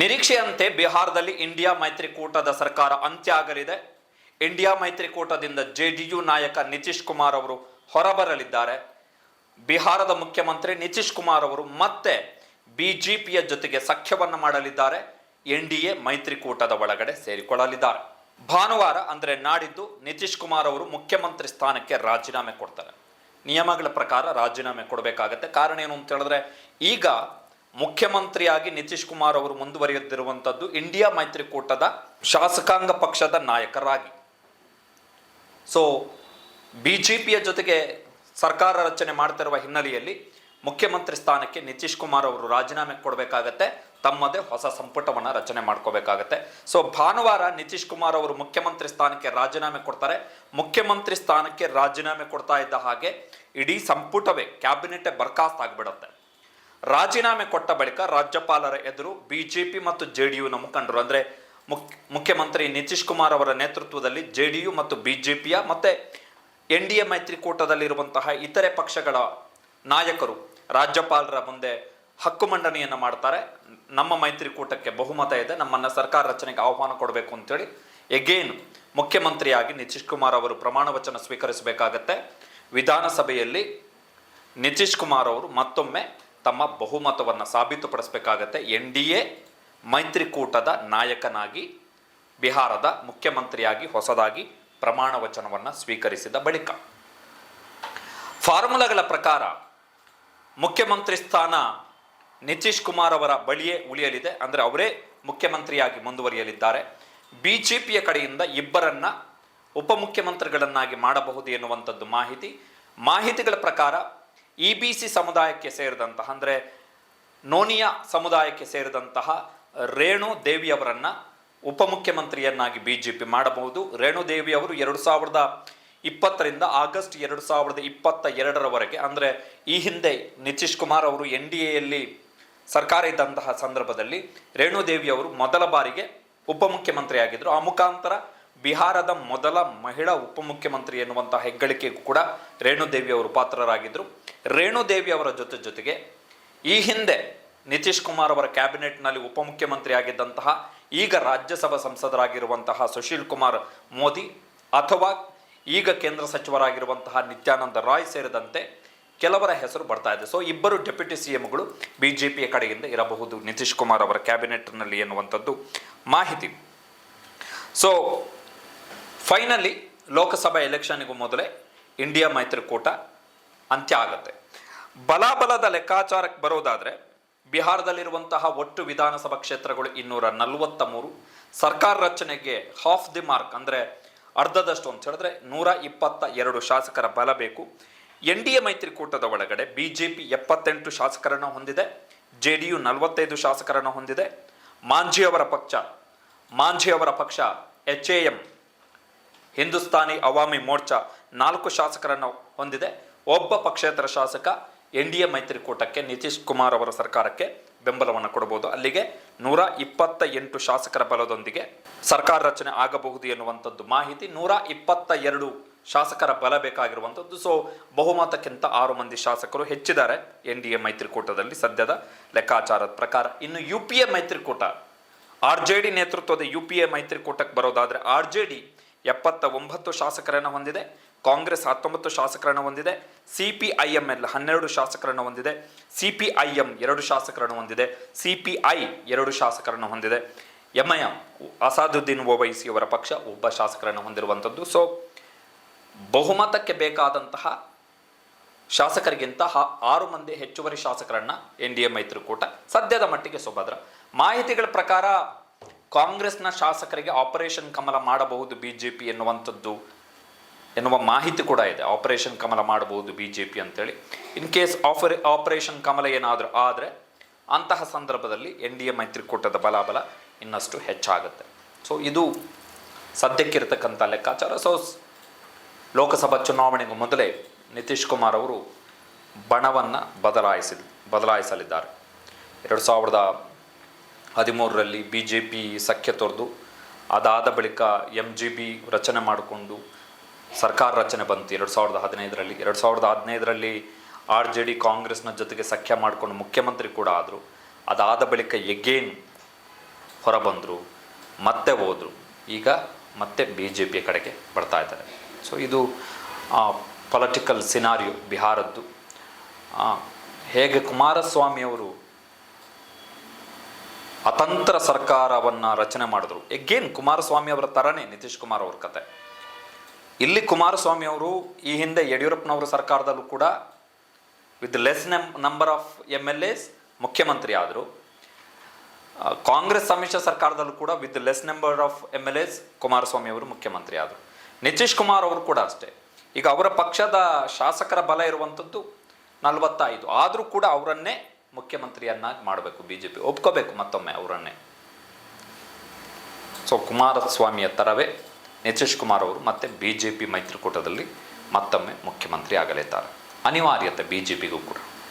ನಿರೀಕ್ಷೆಯಂತೆ ಬಿಹಾರದಲ್ಲಿ ಇಂಡಿಯಾ ಮೈತ್ರಿಕೂಟದ ಸರ್ಕಾರ ಅಂತ್ಯ ಆಗಲಿದೆ ಇಂಡಿಯಾ ಮೈತ್ರಿಕೂಟದಿಂದ ಜೆಡಿಯು ನಾಯಕ ನಿತೀಶ್ ಕುಮಾರ್ ಅವರು ಹೊರಬರಲಿದ್ದಾರೆ. ಬಿಹಾರದ ಮುಖ್ಯಮಂತ್ರಿ ನಿತೀಶ್ ಕುಮಾರ್ ಅವರು ಮತ್ತೆ ಬಿಜೆಪಿಯ ಜೊತೆಗೆ ಸಖ್ಯವನ್ನು ಮಾಡಲಿದ್ದಾರೆ. ಎನ್ ಡಿ ಎ ಮೈತ್ರಿಕೂಟದ ಒಳಗಡೆ ಸೇರಿಕೊಳ್ಳಲಿದ್ದಾರೆ. ಭಾನುವಾರ ಅಂದರೆ ನಾಡಿದ್ದು ನಿತೀಶ್ ಕುಮಾರ್ ಅವರು ಮುಖ್ಯಮಂತ್ರಿ ಸ್ಥಾನಕ್ಕೆ ರಾಜೀನಾಮೆ ಕೊಡ್ತಾರೆ. ನಿಯಮಗಳ ಪ್ರಕಾರ ರಾಜೀನಾಮೆ ಕೊಡಬೇಕಾಗತ್ತೆ. ಕಾರಣ ಏನು ಅಂತ ಹೇಳಿದ್ರೆ, ಈಗ ಮುಖ್ಯಮಂತ್ರಿಯಾಗಿ ನಿತೀಶ್ ಕುಮಾರ್ ಅವರು ಮುಂದುವರಿಯುತ್ತಿರುವಂಥದ್ದು ಇಂಡಿಯಾ ಮೈತ್ರಿಕೂಟದ ಶಾಸಕಾಂಗ ಪಕ್ಷದ ನಾಯಕರಾಗಿ. ಸೊ ಬಿ ಜೊತೆಗೆ ಸರ್ಕಾರ ರಚನೆ ಮಾಡ್ತಿರುವ ಹಿನ್ನೆಲೆಯಲ್ಲಿ ಮುಖ್ಯಮಂತ್ರಿ ಸ್ಥಾನಕ್ಕೆ ನಿತೀಶ್ ಕುಮಾರ್ ಅವರು ರಾಜೀನಾಮೆ ಕೊಡಬೇಕಾಗತ್ತೆ. ತಮ್ಮದೇ ಹೊಸ ಸಂಪುಟವನ್ನು ರಚನೆ ಮಾಡ್ಕೋಬೇಕಾಗತ್ತೆ. ಸೊ ಭಾನುವಾರ ನಿತೀಶ್ ಕುಮಾರ್ ಅವರು ಮುಖ್ಯಮಂತ್ರಿ ಸ್ಥಾನಕ್ಕೆ ರಾಜೀನಾಮೆ ಕೊಡ್ತಾರೆ. ಮುಖ್ಯಮಂತ್ರಿ ಸ್ಥಾನಕ್ಕೆ ರಾಜೀನಾಮೆ ಕೊಡ್ತಾ ಇದ್ದ ಹಾಗೆ ಇಡೀ ಸಂಪುಟವೇ, ಕ್ಯಾಬಿನೆಟ್ ಬರ್ಖಾಸ್ತ್ ಆಗಿಬಿಡುತ್ತೆ. ರಾಜೀನಾಮೆ ಕೊಟ್ಟ ಬಳಿಕ ರಾಜ್ಯಪಾಲರ ಎದುರು ಬಿಜೆಪಿ ಮತ್ತು ಜೆಡಿಯುನ ಮುಖಂಡರು, ಅಂದ್ರೆ ಮುಖ್ ಮುಖ್ಯಮಂತ್ರಿ ನಿತೀಶ್ ಕುಮಾರ್ ಅವರ ನೇತೃತ್ವದಲ್ಲಿ ಜೆಡಿಯು ಮತ್ತು ಬಿಜೆಪಿಯ ಮತ್ತೆ ಎನ್ ಡಿ ಎ ಮೈತ್ರಿಕೂಟದಲ್ಲಿರುವಂತಹ ಇತರೆ ಪಕ್ಷಗಳ ನಾಯಕರು ರಾಜ್ಯಪಾಲರ ಮುಂದೆ ಹಕ್ಕು ಮಂಡನೆಯನ್ನು ಮಾಡ್ತಾರೆ. ನಮ್ಮ ಮೈತ್ರಿಕೂಟಕ್ಕೆ ಬಹುಮತ ಇದೆ. ನಮ್ಮನ್ನ ಸರ್ಕಾರ ರಚನೆಗೆ ಆಹ್ವಾನ ಕೊಡಬೇಕು ಅಂತೇಳಿ ಎಗೇನ್ ಮುಖ್ಯಮಂತ್ರಿಯಾಗಿ ನಿತೀಶ್ ಕುಮಾರ್ ಅವರು ಪ್ರಮಾಣ ವಚನ ಸ್ವೀಕರಿಸಬೇಕಾಗತ್ತೆ. ವಿಧಾನಸಭೆಯಲ್ಲಿ ನಿತೀಶ್ ಕುಮಾರ್ ಅವರು ಮತ್ತೊಮ್ಮೆ ತಮ್ಮ ಬಹುಮತವನ್ನು ಸಾಬೀತುಪಡಿಸಬೇಕಾಗತ್ತೆ. ಎನ್ ಡಿ ಎ ಮೈತ್ರಿಕೂಟದ ನಾಯಕನಾಗಿ, ಬಿಹಾರದ ಮುಖ್ಯಮಂತ್ರಿಯಾಗಿ ಹೊಸದಾಗಿ ಪ್ರಮಾಣ ವಚನವನ್ನು ಸ್ವೀಕರಿಸಿದ ಬಳಿಕ. ಫಾರ್ಮುಲಾಗಳ ಪ್ರಕಾರ ಮುಖ್ಯಮಂತ್ರಿ ಸ್ಥಾನ ನಿತೀಶ್ ಕುಮಾರ್ ಅವರ ಬಳಿಯೇ ಉಳಿಯಲಿದೆ. ಅಂದರೆ ಅವರೇ ಮುಖ್ಯಮಂತ್ರಿಯಾಗಿ ಮುಂದುವರಿಯಲಿದ್ದಾರೆ. ಬಿ ಜೆ ಪಿಯ ಕಡೆಯಿಂದ ಇಬ್ಬರನ್ನ ಉಪಮುಖ್ಯಮಂತ್ರಿಗಳನ್ನಾಗಿ ಮಾಡಬಹುದು ಎನ್ನುವಂಥದ್ದು ಮಾಹಿತಿ. ಮಾಹಿತಿಗಳ ಪ್ರಕಾರ ಇ ಬಿ ಸಿ ಸಮುದಾಯಕ್ಕೆ ಸೇರಿದಂತಹ, ಅಂದರೆ ನೋನಿಯ ಸಮುದಾಯಕ್ಕೆ ಸೇರಿದಂತಹ ರೇಣು ದೇವಿಯವರನ್ನು ಉಪಮುಖ್ಯಮಂತ್ರಿಯನ್ನಾಗಿ ಬಿ ಜೆ ಪಿ ಮಾಡಬಹುದು. ರೇಣು ದೇವಿ ಅವರು ಎರಡು ಸಾವಿರದ ಇಪ್ಪತ್ತರಿಂದ ಆಗಸ್ಟ್ ಎರಡು ಸಾವಿರದ ಇಪ್ಪತ್ತ ಎರಡರವರೆಗೆ ಅಂದರೆ ಈ ಹಿಂದೆ ನಿತೀಶ್ ಕುಮಾರ್ ಅವರು ಎನ್ ಡಿ ಎಯಲ್ಲಿ ಸರ್ಕಾರ ಇದ್ದಂತಹ ಸಂದರ್ಭದಲ್ಲಿ ರೇಣುದೇವಿ ಅವರು ಮೊದಲ ಬಾರಿಗೆ ಉಪಮುಖ್ಯಮಂತ್ರಿ ಆಗಿದ್ರು ಆ ಮುಖಾಂತರ ಬಿಹಾರದ ಮೊದಲ ಮಹಿಳಾ ಉಪಮುಖ್ಯಮಂತ್ರಿ ಎನ್ನುವಂತಹ ಹೆಗ್ಗಳಿಕೆಗೂ ಕೂಡ ರೇಣುದೇವಿ ಅವರು ಪಾತ್ರರಾಗಿದ್ದರು. ರೇಣುದೇವಿ ಅವರ ಜೊತೆ ಜೊತೆಗೆ ಈ ಹಿಂದೆ ನಿತೀಶ್ ಕುಮಾರ್ ಅವರ ಕ್ಯಾಬಿನೆಟ್ನಲ್ಲಿ ಉಪಮುಖ್ಯಮಂತ್ರಿ ಆಗಿದ್ದಂತಹ ಈಗ ರಾಜ್ಯಸಭಾ ಸಂಸದರಾಗಿರುವಂತಹ ಸುಶೀಲ್ ಕುಮಾರ್ ಮೋದಿ ಅಥವಾ ಈಗ ಕೇಂದ್ರ ಸಚಿವರಾಗಿರುವಂತಹ ನಿತ್ಯಾನಂದ ರಾಯ್ ಸೇರಿದಂತೆ ಕೆಲವರ ಹೆಸರು ಬರ್ತಾ ಇದೆ. ಸೊ ಇಬ್ಬರು ಡೆಪ್ಯೂಟಿ ಸಿ ಎಂಗಳು ಬಿ ಜೆ ಪಿಯ ಕಡೆಯಿಂದ ಇರಬಹುದು. ನಿತೀಶ್ ಕುಮಾರ್ ಅವರ ಕ್ಯಾಬಿನೆಟ್ನಲ್ಲಿ ಎನ್ನುವಂಥದ್ದು ಮಾಹಿತಿ. ಸೊ ಫೈನಲಿ ಲೋಕಸಭಾ ಎಲೆಕ್ಷನ್ಗೂ ಮೊದಲೇ ಇಂಡಿಯಾ ಮೈತ್ರಿಕೂಟ ಅಂತ್ಯ ಆಗುತ್ತೆ. ಬಲಾಬಲದ ಲೆಕ್ಕಾಚಾರಕ್ಕೆ ಬರೋದಾದ್ರೆ ಬಿಹಾರದಲ್ಲಿರುವಂತಹ ಒಟ್ಟು ವಿಧಾನಸಭಾ ಕ್ಷೇತ್ರಗಳು ಇನ್ನೂರ ನಲವತ್ತ ಮೂರು ಸರ್ಕಾರ ರಚನೆಗೆ ಹಾಫ್ ದಿ ಮಾರ್ಕ್ ಅಂದರೆ ಅರ್ಧದಷ್ಟು ಅಂತ ಹೇಳಿದ್ರೆ ನೂರ ಇಪ್ಪತ್ತ ಎರಡು ಶಾಸಕರ ಬಲ ಬೇಕು. ಎನ್ ಡಿ ಎ ಮೈತ್ರಿಕೂಟದ ಒಳಗಡೆ ಬಿ ಜೆ ಎಪ್ಪತ್ತೆಂಟು ಶಾಸಕರನ್ನು ಹೊಂದಿದೆ. ಜೆ ಡಿ ಯು ನಲವತ್ತೈದು ಶಾಸಕರನ್ನು ಹೊಂದಿದೆ. ಮಾಂಝಿ ಅವರ ಪಕ್ಷ, ಮಾಂಝಿ ಅವರ ಪಕ್ಷ H A M, Hindustani Awami Morcha ನಾಲ್ಕು ಶಾಸಕರನ್ನು ಹೊಂದಿದೆ. ಒಬ್ಬ ಪಕ್ಷೇತರ ಶಾಸಕ ಎನ್ ಡಿ ಎ ಮೈತ್ರಿಕೂಟಕ್ಕೆ ನಿತೀಶ್ ಕುಮಾರ್ ಅವರ ಸರ್ಕಾರಕ್ಕೆ ಬೆಂಬಲವನ್ನು ಕೊಡಬಹುದು. ಅಲ್ಲಿಗೆ ನೂರ ಇಪ್ಪತ್ತ ಎಂಟು ಶಾಸಕರ ಬಲದೊಂದಿಗೆ ಸರ್ಕಾರ ರಚನೆ ಆಗಬಹುದು ಎನ್ನುವಂಥದ್ದು ಮಾಹಿತಿ, ನೂರ ಇಪ್ಪತ್ತ ಎರಡು ಶಾಸಕರ ಬಲ ಬೇಕಾಗಿರುವಂಥದ್ದು. ಸೊ ಬಹುಮತಕ್ಕಿಂತ ಆರು ಮಂದಿ ಶಾಸಕರು ಹೆಚ್ಚಿದ್ದಾರೆ ಎನ್ ಡಿ ಎ ಮೈತ್ರಿಕೂಟದಲ್ಲಿ ಸದ್ಯದ ಲೆಕ್ಕಾಚಾರದ ಪ್ರಕಾರ. ಇನ್ನು ಯು ಪಿ ಎ ಮೈತ್ರಿಕೂಟ, ಆರ್ ಜೆ ಡಿ ನೇತೃತ್ವದ ಯು ಪಿ ಎ ಮೈತ್ರಿಕೂಟಕ್ಕೆ ಬರೋದಾದರೆ ಆರ್ ಜೆ ಡಿ ಎಪ್ಪತ್ತ ಒಂಬತ್ತು ಶಾಸಕರನ್ನು ಹೊಂದಿದೆ. ಕಾಂಗ್ರೆಸ್ ಹತ್ತೊಂಬತ್ತು ಶಾಸಕರನ್ನು ಹೊಂದಿದೆ C P I M L ಹನ್ನೆರಡು ಶಾಸಕರನ್ನು ಹೊಂದಿದೆ ಸಿ ಪಿ ಐ ಎಂ ಎರಡು ಶಾಸಕರನ್ನು ಹೊಂದಿದೆ ಸಿ ಪಿ ಐ ಎರಡು ಶಾಸಕರನ್ನು ಹೊಂದಿದೆ. M I M Asaduddin Owaisi ಅವರ ಪಕ್ಷ ಒಬ್ಬ ಶಾಸಕರನ್ನು ಹೊಂದಿರುವಂಥದ್ದು. ಸೊ ಬಹುಮತಕ್ಕೆ ಬೇಕಾದಂತಹ ಶಾಸಕರಿಗಿಂತ ಆರು ಮಂದಿ ಹೆಚ್ಚುವರಿ ಶಾಸಕರನ್ನ ಎನ್ ಡಿ ಎ ಮೈತ್ರಿಕೂಟ ಸದ್ಯದ ಮಟ್ಟಿಗೆ ಸುಭದ್ರ. ಮಾಹಿತಿಗಳ ಪ್ರಕಾರ ಕಾಂಗ್ರೆಸ್ನ ಶಾಸಕರಿಗೆ ಆಪರೇಷನ್ ಕಮಲ ಮಾಡಬಹುದು ಬಿಜೆಪಿ ಎನ್ನುವಂಥದ್ದು. ಎನ್ನುವ ಮಾಹಿತಿ ಕೂಡ ಇದೆ. ಆಪರೇಷನ್ ಕಮಲ ಮಾಡಬಹುದು ಬಿ ಜೆ ಪಿ ಅಂತೇಳಿ. In case of operation Kamala ಏನಾದರೂ ಆದರೆ ಅಂತಹ ಸಂದರ್ಭದಲ್ಲಿ ಎನ್ ಡಿ ಎ ಮೈತ್ರಿಕೂಟದ ಬಲಾಬಲ ಇನ್ನಷ್ಟು ಹೆಚ್ಚಾಗುತ್ತೆ. ಸೊ ಇದು ಸದ್ಯಕ್ಕಿರತಕ್ಕಂಥ ಲೆಕ್ಕಾಚಾರ. ಸೊ ಲೋಕಸಭಾ ಚುನಾವಣೆಗೂ ಮೊದಲೇ ನಿತೀಶ್ ಕುಮಾರ್ ಅವರು ಬಣವನ್ನು ಬದಲಾಯಿಸಿ ಬದಲಾಯಿಸಲಿದ್ದಾರೆ. ಎರಡು ಸಾವಿರದ ಹದಿಮೂರರಲ್ಲಿ ಬಿ ಜೆ ಪಿ ಸಖ್ಯ ತೊರೆದು ಅದಾದ ಬಳಿಕ ಎಂ ಜಿ ಬಿ ರಚನೆ ಮಾಡಿಕೊಂಡು ಸರ್ಕಾರ ರಚನೆ ಬಂತು. ಎರಡು ಸಾವಿರದ ಹದಿನೈದರಲ್ಲಿ, ಎರಡು ಸಾವಿರದ ಹದಿನೈದರಲ್ಲಿ ಆರ್ ಜೆ ಡಿ ಕಾಂಗ್ರೆಸ್ನ ಜೊತೆಗೆ ಸಖ್ಯ ಮಾಡಿಕೊಂಡು ಮುಖ್ಯಮಂತ್ರಿ ಕೂಡ ಆದರು. ಅದಾದ ಬಳಿಕ ಎಗೇನ್ ಹೊರಬಂದರು, ಮತ್ತೆ ಹೋದರು. ಈಗ ಮತ್ತೆ ಬಿ ಜೆ ಪಿಯ ಕಡೆಗೆ ಬರ್ತಾ ಇದ್ದಾರೆ. ಸೊ ಇದು ಪೊಲಿಟಿಕಲ್ ಸಿನಾರಿಯೋ ಬಿಹಾರದ್ದು. ಹೇಗೆ ಕುಮಾರಸ್ವಾಮಿಯವರು ಅತಂತ್ರ ಸರ್ಕಾರವನ್ನು ರಚನೆ ಮಾಡಿದ್ರು. ಎಗೇನ್ ಕುಮಾರಸ್ವಾಮಿ ಅವರ ಥರನೇ ನಿತೀಶ್ ಕುಮಾರ್ ಅವ್ರ ಕತೆ. ಇಲ್ಲಿ ಕುಮಾರಸ್ವಾಮಿ ಅವರು ಈ ಹಿಂದೆ ಯಡಿಯೂರಪ್ಪನವರ ಸರ್ಕಾರದಲ್ಲೂ ಕೂಡ with less num number of M L S ಮುಖ್ಯಮಂತ್ರಿ ಆದರು. ಕಾಂಗ್ರೆಸ್ ಸಮ್ಮಿಶ್ರ ಸರ್ಕಾರದಲ್ಲೂ ಕೂಡ with less number of M L S Kumaraswamy ಅವರು ಮುಖ್ಯಮಂತ್ರಿ ಆದರು. ನಿತೀಶ್ ಕುಮಾರ್ ಅವರು ಕೂಡ ಅಷ್ಟೇ. ಈಗ ಅವರ ಪಕ್ಷದ ಶಾಸಕರ ಬಲ ಇರುವಂಥದ್ದು ನಲವತ್ತೈದು. ಆದರೂ ಕೂಡ ಅವರನ್ನೇ ಮುಖ್ಯಮಂತ್ರಿಯನ್ನಾಗಿ ಮಾಡಬೇಕು ಬಿ ಜೆ ಪಿ ಒಪ್ಕೋಬೇಕು ಮತ್ತೊಮ್ಮೆ ಅವರನ್ನೇ. ಸೊ ಕುಮಾರಸ್ವಾಮಿಯ ಥರವೇ ನಿತೀಶ್ ಕುಮಾರ್ ಅವರು ಮತ್ತೆ ಬಿ ಜೆ ಪಿ ಮೈತ್ರಿಕೂಟದಲ್ಲಿ ಮತ್ತೊಮ್ಮೆ ಮುಖ್ಯಮಂತ್ರಿ ಆಗಲಿದ್ದಾರೆ ಅನಿವಾರ್ಯತೆ ಬಿ ಜೆ ಪಿಗೂ ಕೂಡ.